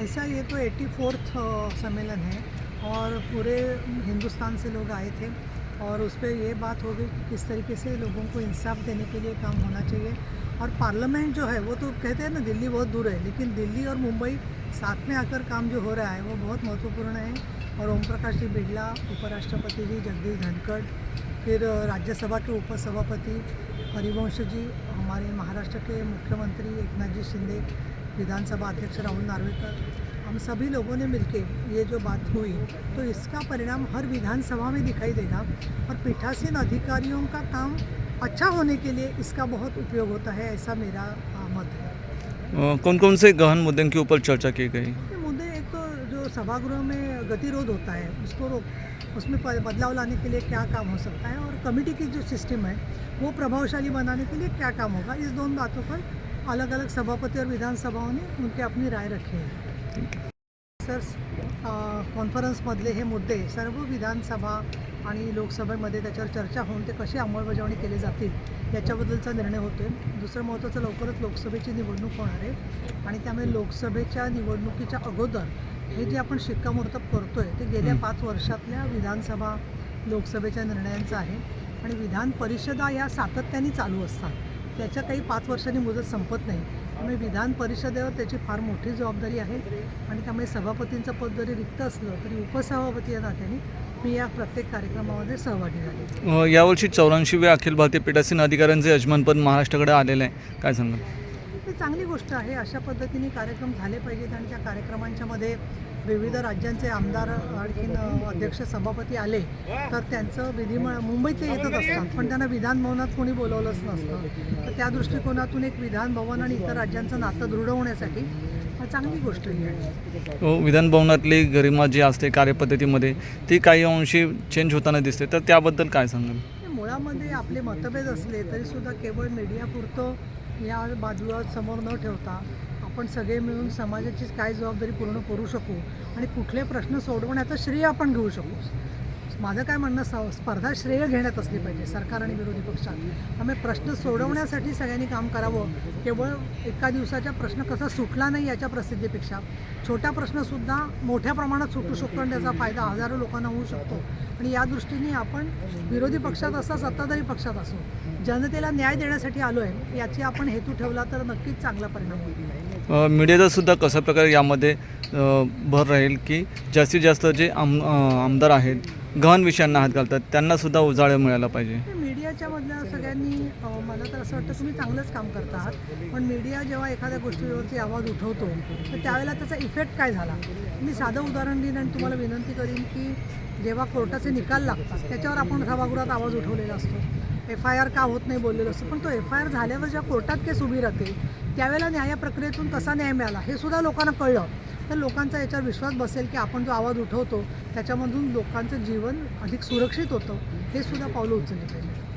ऐसा ये तो एट्टी फोर्थ सम्मेलन है और पूरे हिंदुस्तान से लोग आए थे और उस पर ये बात हो गई कि किस तरीके से लोगों को इंसाफ देने के लिए काम होना चाहिए। और पार्लियामेंट जो है वो तो कहते हैं ना, दिल्ली बहुत दूर है, लेकिन दिल्ली और मुंबई साथ में आकर काम जो हो रहा है वो बहुत महत्वपूर्ण है। और ओम प्रकाश जी बिरला, उपराष्ट्रपति जी जगदीश धनखड़, फिर राज्यसभा के उपसभापति हरिवंश जी, हमारे महाराष्ट्र के मुख्यमंत्री एकनाथ जी शिंदे विधानसभा अध्यक्ष राहुल नार्वेकर हम सभी लोगों ने मिलके ये जो बात हुई तो इसका परिणाम हर विधानसभा में दिखाई देगा। और पीठासीन अधिकारियों का काम अच्छा होने के लिए इसका बहुत उपयोग होता है ऐसा मेरा मत है। कौन कौन से गहन मुद्दे के ऊपर चर्चा की गई? मुद्दे एक तो जो सभागृह में गतिरोध होता है उसको रोक उसमें बदलाव लाने के लिए क्या काम हो सकता है? और कमेटी की जो सिस्टम है वो प्रभावशाली बनाने के लिए क्या काम होगा? इस दोनों बातों पर अलग अलग सभापति और विधानसभाओं ने उनके अपनी राय रखी है। सर कॉन्फरन्समधले हे मुद्दे सर्व विधानसभा आणि लोकसभेमध्ये त्याच्यावर चर्चा होऊन ते कशी अंमलबजावणी केली जातील याच्याबद्दलचा निर्णय होतो आहे दुसरं महत्त्वाचं लवकरच लोकसभेची निवडणूक होणार आहे आणि त्यामुळे लोकसभेच्या निवडणुकीच्या अगोदर हे जे आपण शिक्कामोर्तब करतो आहे ते गेल्या. पाच वर्षातल्या विधानसभा लोकसभेच्या निर्णयांचं आहे आणि विधान परिषदा या सातत्याने चालू असतात. त्याच्या काही पाच वर्षांनी मुदत संपत नाही. त्यामुळे विधान परिषदेवर त्याची फार मोठी जबाबदारी आहे आणि त्यामुळे सभापतींचं पद जरी रिक्त असलं तरी उपसभापती या नात्याने मी या प्रत्येक कार्यक्रमामध्ये सहभागी झाले. यावर्षी चौऱ्याऐंशीव्या अखिल भारतीय पीठासीन अधिकाऱ्यांचे यजमानपद महाराष्ट्राकडे आलेलं आहे. काय सांगाल? ही चांगली गोष्ट आहे. अशा पद्धतीने कार्यक्रम झाले पाहिजेत आणि त्या कार्यक्रमांच्या मध्ये विविध राज्यांचे आमदार आणखीन अध्यक्ष सभापती आले तर त्यांचं विधिमंडळ मुंबईत ते येतच असतात. पण त्यांना विधान भवनात कोणी बोलवलंच नसतं. तर त्या दृष्टिकोनातून एक विधान भवन आणि इतर राज्यांचं नातं दृढ होण्यासाठी चांगली गोष्ट ही आहे. विधान भवनातली गरिमा जी असते कार्यपद्धतीमध्ये ती काही अंशी चेंज होताना दिसते. तर त्याबद्दल काय सांगाल? हे मुळामध्ये आपले मतभेद असले तरी सुद्धा केवळ मीडियापुरतं या बाजूला समोर न ठेवता आपण सगळे मिळून समाजाची काय जबाबदारी पूर्ण करू शकू आणि कुठले प्रश्न सोडवण्याचं श्रेय आपण घेऊ शकू? माझं काय म्हणणं स- स्पर्धा श्रेय घेण्यात असली पाहिजे सरकार आणि विरोधी पक्षात त्यामुळे प्रश्न सोडवण्यासाठी सगळ्यांनी काम करावं. केवळ एका दिवसाचा प्रश्न कसा सुटला नाही याच्या प्रसिद्धीपेक्षा छोटा प्रश्नसुद्धा मोठ्या प्रमाणात सुटू शकतो आणि त्याचा फायदा हजारो लोकांना होऊ शकतो. आणि या दृष्टीने आपण विरोधी पक्षात असा सत्ताधारी पक्षात असो जनतेला न्याय देण्यासाठी आलो आहे याची आपण हेतू ठेवला तर नक्कीच चांगला परिणाम होईल. मीडियाचासुद्धा मीडियाचा कशा प्रकारे यामध्ये भर राहील की जास्तीत जास्त जे आम आमदार आहेत गहन विषयांना हात घालतात त्यांनासुद्धा उजाळा मिळाला पाहिजे. मीडियाच्यामधल्या सगळ्यांनी मला तर असं वाटतं तुम्ही चांगलंच काम करता आहात पण मीडिया जेव्हा एखाद्या गोष्टीवरती आवाज उठवतो तर त्यावेळेला त्याचा इफेक्ट काय झाला? मी साधं उदाहरण देईन आणि तुम्हाला विनंती करीन की जेव्हा कोर्टाचे निकाल लागतात त्याच्यावर आपण सभागृहात आवाज उठवलेला असतो. एफ आय आर का होत नाही बोललेलं असतं पण तो एफ आय आर झाल्यावर जेव्हा कोर्टात केस उभी राहते त्यावेळेला न्याय प्रक्रियेतून कसा न्याय मिळाला हे सुद्धा लोकांना कळलं. तर लोकांचा याच्यावर विश्वास बसेल की आपण जो आवाज उठवतो त्याच्यामधून लोकांचं जीवन अधिक सुरक्षित होतं हे सुद्धा पावलं उचलली पाहिजे.